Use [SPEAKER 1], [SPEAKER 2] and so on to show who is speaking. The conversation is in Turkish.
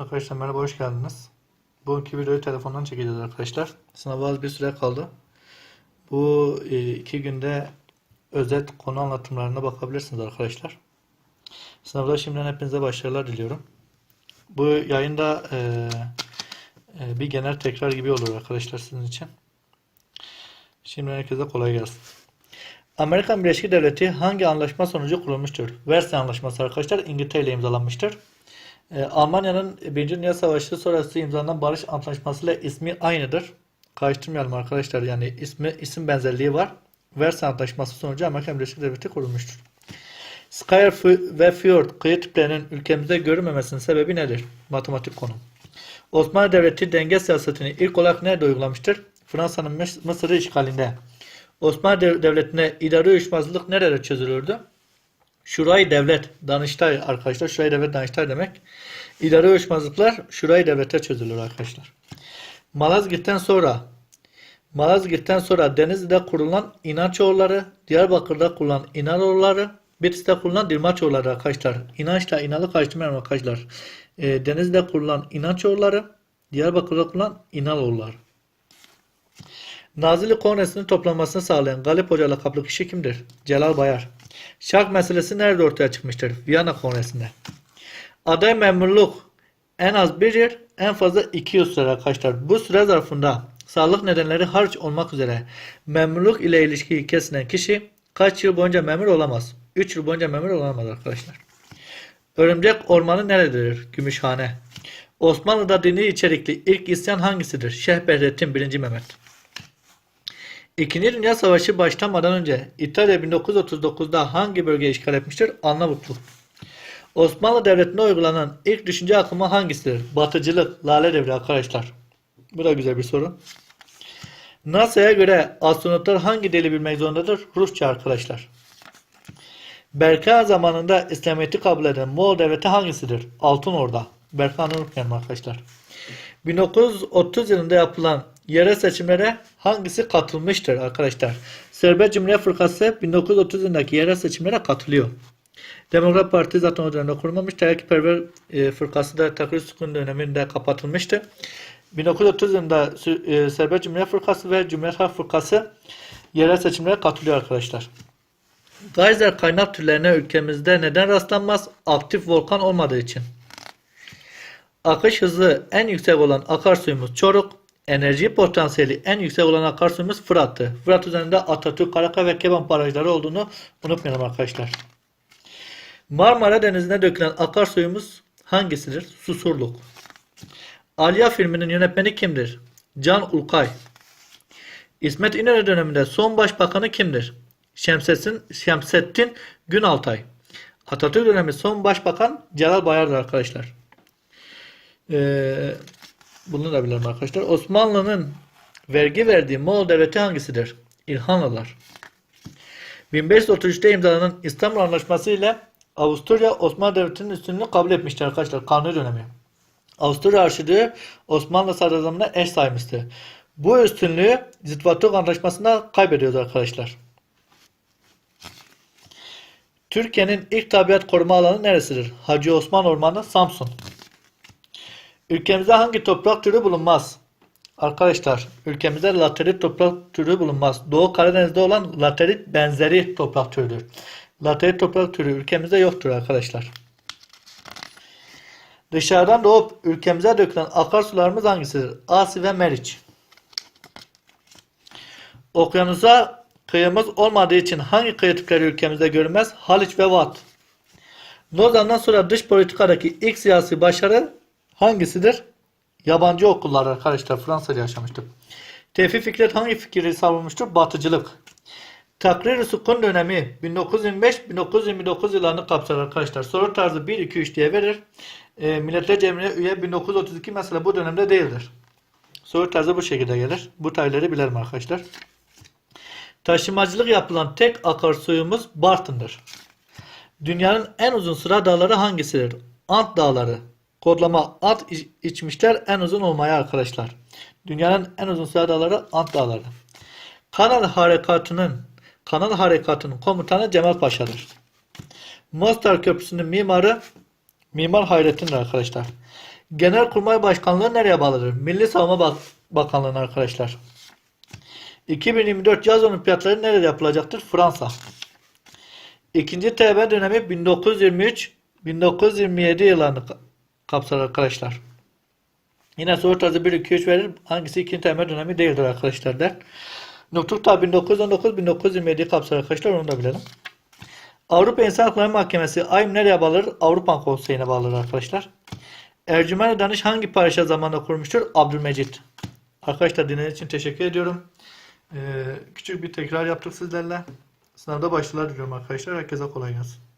[SPEAKER 1] Arkadaşlar merhaba hoş geldiniz. Bugünkü videoyu telefondan çekeceğiz arkadaşlar. Sınava az bir süre kaldı. Bu e, iki günde özet konu anlatımlarına bakabilirsiniz arkadaşlar. Sınavda şimdiden hepinize başarılar diliyorum. Bu yayında e, e, bir genel tekrar gibi olur arkadaşlar sizin için. Şimdiden herkese kolay gelsin. Amerika Birleşik Devleti hangi anlaşma sonucu kurulmuştur? Versailles Anlaşması arkadaşlar İngiltere ile imzalanmıştır. Ee, Almanya'nın 1. Dünya Savaşı sonrası imzalanan barış antlaşmasıyla ismi aynıdır. Karıştırmayalım arkadaşlar. Yani ismi isim benzerliği var. Versailles Antlaşması sonucu Amerika Birleşik Devleti kurulmuştur. Skyr ve Fjord kıyı tiplerinin ülkemizde görünmemesinin sebebi nedir? Matematik konu. Osmanlı Devleti denge siyasetini ilk olarak nerede uygulamıştır? Fransa'nın Mıs- Mısır'ı işgalinde. Osmanlı Dev- Devleti'ne idari uyuşmazlık nerede çözülürdü? Şurayı devlet, Danıştay arkadaşlar. Şurayı devlet, Danıştay demek. İdari uyuşmazlıklar şurayı devlete çözülür arkadaşlar. Malazgirt'ten sonra Malazgirt'ten sonra Denizli'de kurulan İnançoğulları, Diyarbakır'da kurulan İnanoğulları, Bitlis'te kurulan Dirmaçoğulları arkadaşlar. İnançla inalı karıştırmayalım arkadaşlar. Ee, Denizli'de kurulan İnançoğulları, Diyarbakır'da kurulan İnanoğulları. Nazilli Kongresi'nin toplanmasını sağlayan Galip Hoca lakaplı kişi kimdir? Celal Bayar. Şark meselesi nerede ortaya çıkmıştır? Viyana Kongresi'nde. Aday memurluk en az bir yıl, en fazla iki yıl sürer arkadaşlar. Bu süre zarfında sağlık nedenleri hariç olmak üzere memurluk ile ilişkiyi kesilen kişi kaç yıl boyunca memur olamaz? 3 yıl boyunca memur olamaz arkadaşlar. Örümcek ormanı nerededir? Gümüşhane. Osmanlı'da dini içerikli ilk isyan hangisidir? Şeyh Bedrettin 1. Mehmet. İkinci Dünya Savaşı başlamadan önce İtalya 1939'da hangi bölgeyi işgal etmiştir? Arnavutluk. Osmanlı Devleti'ne uygulanan ilk düşünce akımı hangisidir? Batıcılık, Lale Devri arkadaşlar. Bu da güzel bir soru. NASA'ya göre astronotlar hangi dili bilmek zorundadır? Rusça arkadaşlar. Berka zamanında İslamiyet'i kabul eden Moğol devleti hangisidir? Altın Orda. Berkan'ı unutmayalım arkadaşlar. 1930 yılında yapılan yerel seçimlere hangisi katılmıştır arkadaşlar? Serbest Cumhuriyet Fırkası 1930 yılındaki yerel seçimlere katılıyor. Demokrat Parti zaten o dönemde kurulmamış. Terakkiperver e, Fırkası da Takrir Sükun döneminde kapatılmıştı. 1930 yılında e, Serbest Cumhuriyet Fırkası ve Cumhuriyet Halk Fırkası yerel seçimlere katılıyor arkadaşlar. Geyser kaynak türlerine ülkemizde neden rastlanmaz? Aktif volkan olmadığı için. Akış hızı en yüksek olan akarsuyumuz Çoruk. Enerji potansiyeli en yüksek olan akarsuyumuz Fırat'tı. Fırat üzerinde Atatürk, Karakay ve Keban barajları olduğunu unutmayalım arkadaşlar. Marmara Denizi'ne dökülen akarsuyumuz hangisidir? Susurluk. Alya filminin yönetmeni kimdir? Can Ulkay. İsmet İnönü döneminde son başbakanı kimdir? Şemsettin, Şemsettin Günaltay. Atatürk dönemi son başbakan Celal Bayar'dır arkadaşlar. Ee, bunu da bilelim arkadaşlar. Osmanlı'nın vergi verdiği Moğol devleti hangisidir? İlhanlılar. 1533'te imzalanan İstanbul Anlaşması ile Avusturya Osmanlı Devleti'nin üstünlüğünü kabul etmiştir arkadaşlar. Kanuni dönemi. Avusturya Arşidüğü Osmanlı sadrazamına eş saymıştı. Bu üstünlüğü Zitvatuk Antlaşması'nda kaybediyordu arkadaşlar. Türkiye'nin ilk tabiat koruma alanı neresidir? Hacı Osman Ormanı, Samsun. Ülkemizde hangi toprak türü bulunmaz? Arkadaşlar, ülkemizde laterit toprak türü bulunmaz. Doğu Karadeniz'de olan laterit benzeri toprak türüdür. Laterit toprak türü ülkemizde yoktur arkadaşlar. Dışarıdan doğup ülkemize dökülen akarsularımız hangisidir? Asi ve Meriç. Okyanusa kıyımız olmadığı için hangi kıyı tipleri ülkemizde görülmez? Haliç ve Vat. Lozan'dan sonra dış politikadaki ilk siyasi başarı hangisidir? Yabancı okullar arkadaşlar. Fransa'da yaşamıştır. Tevfik Fikret hangi fikri savunmuştur? Batıcılık. Takrir-i Sukun dönemi 1925-1929 yıllarını kapsar arkadaşlar. Soru tarzı 1-2-3 diye verir. E, Milletler Cemiyeti'ne üye 1932 mesela bu dönemde değildir. Soru tarzı bu şekilde gelir. Bu tarihleri bilelim arkadaşlar. Taşımacılık yapılan tek akarsuyumuz Bartın'dır. Dünyanın en uzun sıra dağları hangisidir? Ant dağları. Kodlama iç- içmişler en uzun olmaya arkadaşlar. Dünyanın en uzun sıra dağları Ant dağları. Kanal harekatının Kanal harekatının komutanı Cemal Paşa'dır. Mostar Köprüsü'nün mimarı Mimar Hayrettin'dir arkadaşlar. Genelkurmay Başkanlığı nereye bağlıdır? Milli Savunma Bak- Bakanlığı'na arkadaşlar. 2024 yaz olimpiyatları nerede yapılacaktır? Fransa. İkinci TB dönemi 1923-1927 yıllarını kapsar arkadaşlar. Yine soru tarzı 1, 2, 3 verir. Hangisi ikinci TB dönemi değildir arkadaşlar der. Nutuk da 1919-1927 kapsar arkadaşlar onu da bilelim. Avrupa İnsan Hakları Mahkemesi AYM nereye bağlıdır? Avrupa Konseyi'ne bağlıdır arkadaşlar. Ercüment Danış hangi padişah zamanında kurmuştur? Abdülmecit. Arkadaşlar dinlediğiniz için teşekkür ediyorum. Ee, küçük bir tekrar yaptık sizlerle. Sınavda başarılar diliyorum arkadaşlar. Herkese kolay gelsin.